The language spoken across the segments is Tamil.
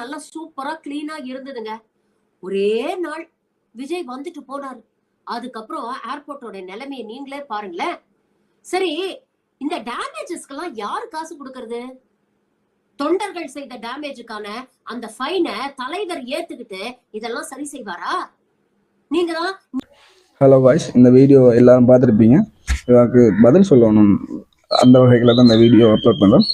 நல்லா சூப்பரா கிளீனா இருந்ததுங்க. ஒரே நாள் விஜய் வந்துட்டு போனாரு. அதுக்கப்புறம் ஏர்போர்ட்டோட நிலைமையை நீங்களே பாருங்களேன். சரி இந்த டேமேஜஸ்க்கெல்லாம் யாரு காசு கொடுக்கறது? தொண்டர்கள் செய்த டேமேஜுக்கான அந்த ஃபைனை தலைவர் ஏத்துக்கிட்டு இதெல்லாம் சரி செய்வாரா? நீங்க தான் ஹலோ வாய்ஸ் இந்த வீடியோ எல்லாரும் பார்த்துருப்பீங்க. இதுக்கு பதில் சொல்லணும். அந்த வகைகளை தான் இந்த வீடியோ அப்லோட் பண்ணுறோம்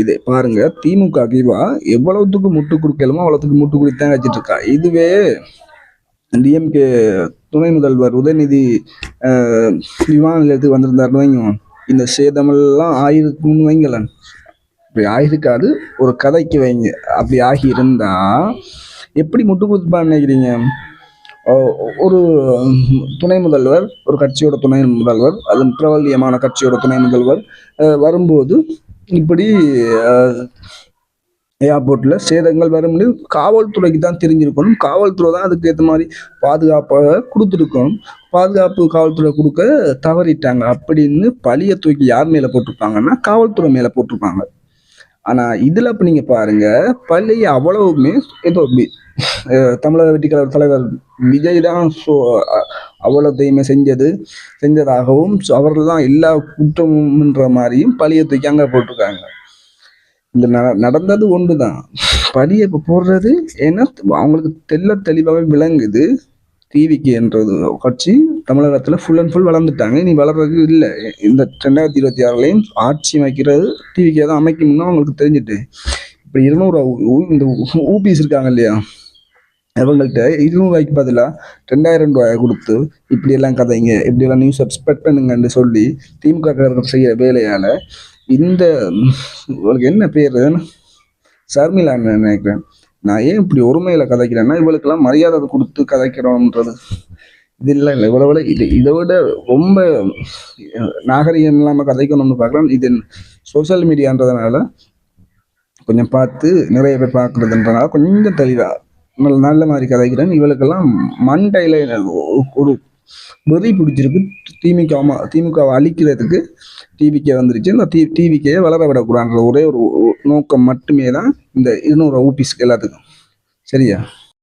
இது பாருங்க திமுக கீவா எவ்வளவுத்துக்கு முட்டு கொடுக்கலுமோ அவ்வளோத்துக்கு முட்டு கொடுத்தான் வச்சுட்டு இருக்கா. இதுவே டிஎம்கே துணை முதல்வர் உதயநிதி விமான நிலையத்துக்கு வந்திருந்தாருன்னு வைங்க. இந்த சேதமெல்லாம் ஆயிருக்குன்னு வைங்களேன். இப்படி ஆயிருக்காது ஒரு கதைக்கு வைங்க. அப்படி ஆகி இருந்தா எப்படி முட்டு கொடுத்துப்பான்னு நினைக்கிறீங்க? ஒரு துணை முதல்வர் ஒரு கட்சியோட துணை முதல்வர் அது பிரபல்யமான கட்சியோட துணை முதல்வர் வரும்போது இப்படி ஏர்போர்ட்ல சேதங்கள் வரும்னு காவல்துறைக்கு தான் தெரிஞ்சிருக்கணும். காவல்துறை தான் அதுக்கு ஏற்ற மாதிரி பாதுகாப்பாக கொடுத்துருக்கணும். பாதுகாப்பு காவல்துறை கொடுக்க தவறிட்டாங்க. அப்படின்னு பழிய தூக்கி யார் மேல போட்டிருப்பாங்கன்னா காவல்துறை மேல போட்டிருப்பாங்க. ஆனா இதுல இப்ப நீங்க பாருங்க பள்ளியை அவ்வளவுமே ஏதோ தமிழக வெட்டிக்கலர் தலைவர் விஜய் தான் ஸோ அவ்வளோத்தையுமே செஞ்சது செஞ்சதாகவும் ஸோ அவர்கள் தான் எல்லா குற்றமும்ன்ற மாதிரியும் பழியை தூக்கி அங்க போட்டிருக்காங்க. இந்த ந- நடந்தது ஒன்றுதான். பழியை இப்ப போடுறது ஏன்னா அவங்களுக்கு தெல்ல தெளிவாகவே விளங்குது. டிவிக்கு என்றது கட்சி தமிழகத்தில் ஃபுல் அண்ட் ஃபுல் வளர்ந்துட்டாங்க இனி வளர்றது இல்லை இந்த ரெண்டாயிரத்தி இருபத்தி ஆறுலையும் ஆட்சி அமைக்கிறது டிவிக்கே தான் அமைக்கணும்னு அவங்களுக்கு தெரிஞ்சுட்டு இப்போ இருநூறு இந்த ஊபிஸ் இருக்காங்க இல்லையா அவங்கள்ட்ட இருநூறுவாய்க்கு பதிலாக ரெண்டாயிரம் ரூபாய் கொடுத்து இப்படியெல்லாம் கதைங்க இப்படியெல்லாம் நியூஸ் சப்ஸ்பெக்ட் பண்ணுங்கன்னு சொல்லி திமுக செய்கிற வேலையால் இந்த உங்களுக்கு என்ன பேர் சர்மிலான்னு நினைக்கிறேன் நான் ஏன் இப்படி ஒருமையில கதைக்கிறேன்னா இவளுக்கெல்லாம் மரியாதை கொடுத்து கதைக்கிறோன்றது இது இல்லை. இல்லை இவ்வளோ விட இது இதை விட ரொம்ப நாகரிகம் இல்லாமல் கதைக்கணும்னு பார்க்கலாம். இது சோஷியல் மீடியான்றதுனால கொஞ்சம் பார்த்து நிறைய பேர் பார்க்குறதுன்றனால கொஞ்சம் தெளிவாக நல்ல நல்ல மாதிரி கதைக்கிறேன். இவளுக்கெல்லாம் மண்டையில் ஒரு வெறி பிடிச்சிருக்கு. திமுக ஆமா- திமுகவை அழிக்கிறதுக்கு டிவிக்கே வந்துருச்சு. இந்த டி டிவிக்கே வளர விடக்கூடாதுன்ற ஒரே ஒரு நோக்கம் மட்டுமே தான் இந்த இருநூறு ஊபிஸ்க்கு எல்லாத்துக்கும். சரியா?